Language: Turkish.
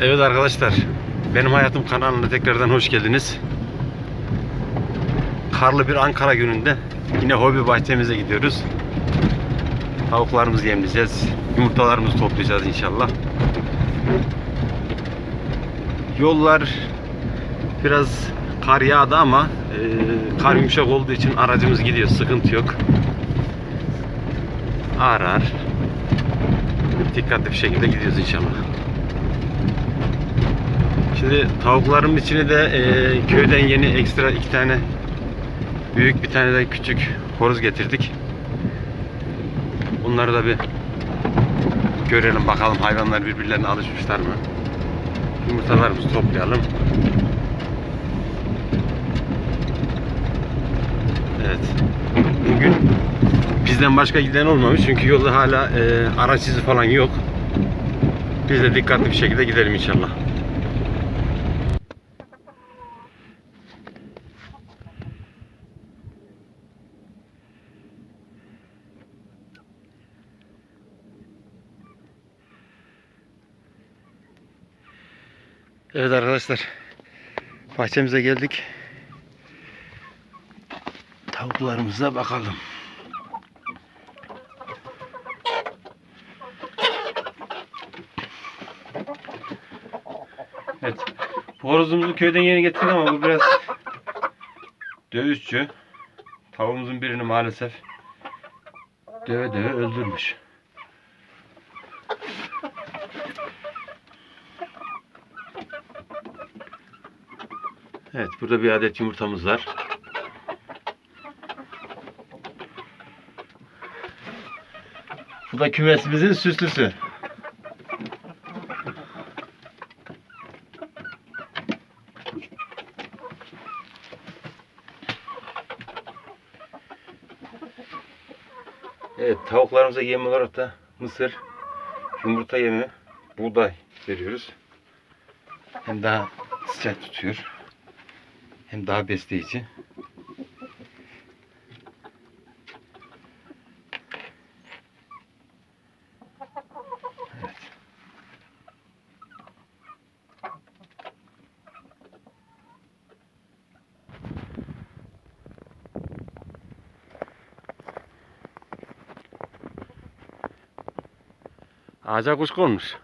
Evet arkadaşlar, benim hayatım kanalına tekrardan hoş geldiniz. Karlı bir Ankara gününde yine hobi bahçemize gidiyoruz. Tavuklarımızı yemleyeceğiz, yumurtalarımızı toplayacağız inşallah. Yollar biraz kar yağdı ama e, kar yumuşak olduğu için aracımız gidiyor, sıkıntı yok. Ağır ağır, dikkatli bir şekilde gidiyoruz inşallah. Şimdi tavukların içine de e, köyden yeni ekstra iki tane büyük bir tane de küçük horoz getirdik. Bunları da bir görelim bakalım hayvanlar birbirlerine alışmışlar mı? Yumurtalarımızı toplayalım. Evet. Bugün bizden başka giden olmamış çünkü yolda hala e, araç izi falan yok. Biz de dikkatli bir şekilde gidelim inşallah. Evet arkadaşlar. Bahçemize geldik. Tavuklarımıza bakalım. Evet. Horozumuzu köyden yeni getirdik ama bu biraz dövüşçü. Tavuğumuzun birini maalesef döve döve öldürmüş. Evet burada bir adet yumurtamız var. Bu da kümesimizin süslüsü. Evet tavuklarımıza yem olarak da mısır, yumurta yemi, buğday veriyoruz. Hem daha sıcak tutuyor. Hem daha besleyici. Evet. Ağaca kuş konmuş.